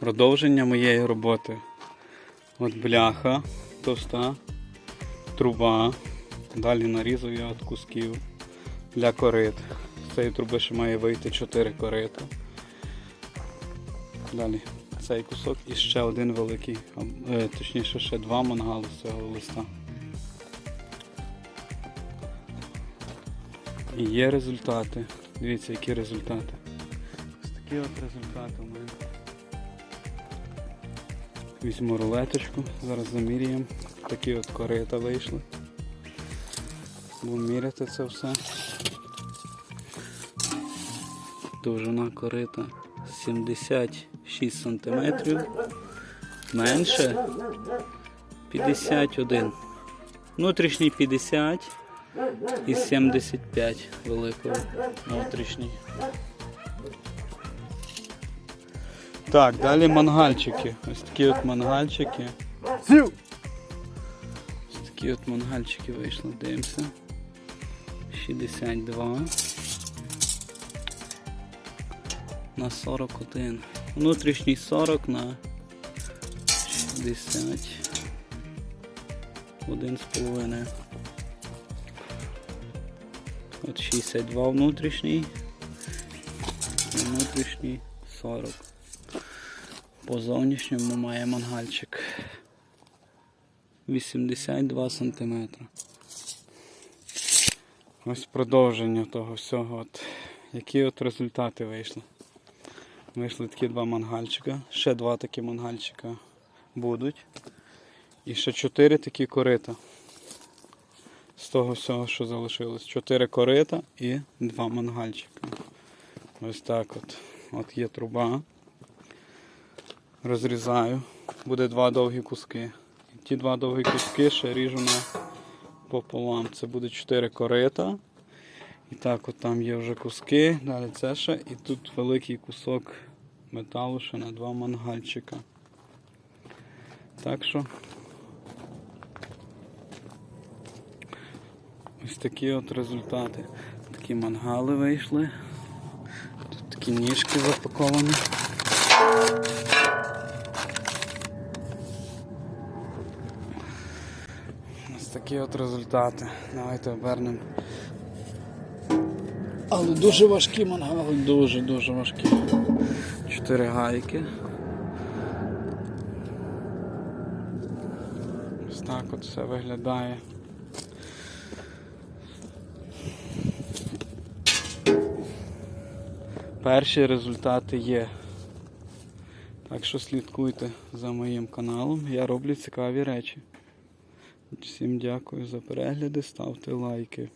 Продовження моєї роботи. От бляха, товста, труба. Далі нарізав я от кусків для корит. З цієї труби ще має вийти 4 корита. Далі цей кусок і ще один великий, е, точніше ще два мангали з цього листа. І є результати. Дивіться, які результати. Ось такі от результати у мене. Візьму рулеточку, зараз заміряємо. Такі от корита вийшли. Будемо міряти це все. Довжина корита 76 см. Менше 51. Внутрішній 50 і 75 великого внутрішній. Так, далі мангальчики. Ось такі от мангальчики. Ось такі от мангальчики вийшли, дивимося. 62 на 41. Внутрішній 40 на 60. Один з половиною. От 62 внутрішній. Внутрішній 40. По зовнішньому має мангальчик. 82 см. Ось продовження того всього. От. Які от результати вийшли? Вийшли такі два мангальчика. Ще два такі мангальчика будуть. І ще чотири такі корита. З того всього, що залишилось. Чотири корита і два мангальчика. Ось так от. От є труба. Розрізаю. Буде два довгі куски. Ті два довгі куски ще ріжу на пополам. Це буде 4 корита. І так, от там є вже куски, далі це ще. І тут великий кусок металу ще на два мангальчика. Так що ось такі от результати. Такі мангали вийшли. Тут такі ніжки запаковані. Такі от результати. Давайте обернемо. Але дуже важкі мангали, дуже-дуже важкі. Чотири гайки. Ось так от все виглядає. Перші результати є. Так що слідкуйте за моїм каналом. Я роблю цікаві речі. Всім дякую за перегляди, ставте лайки.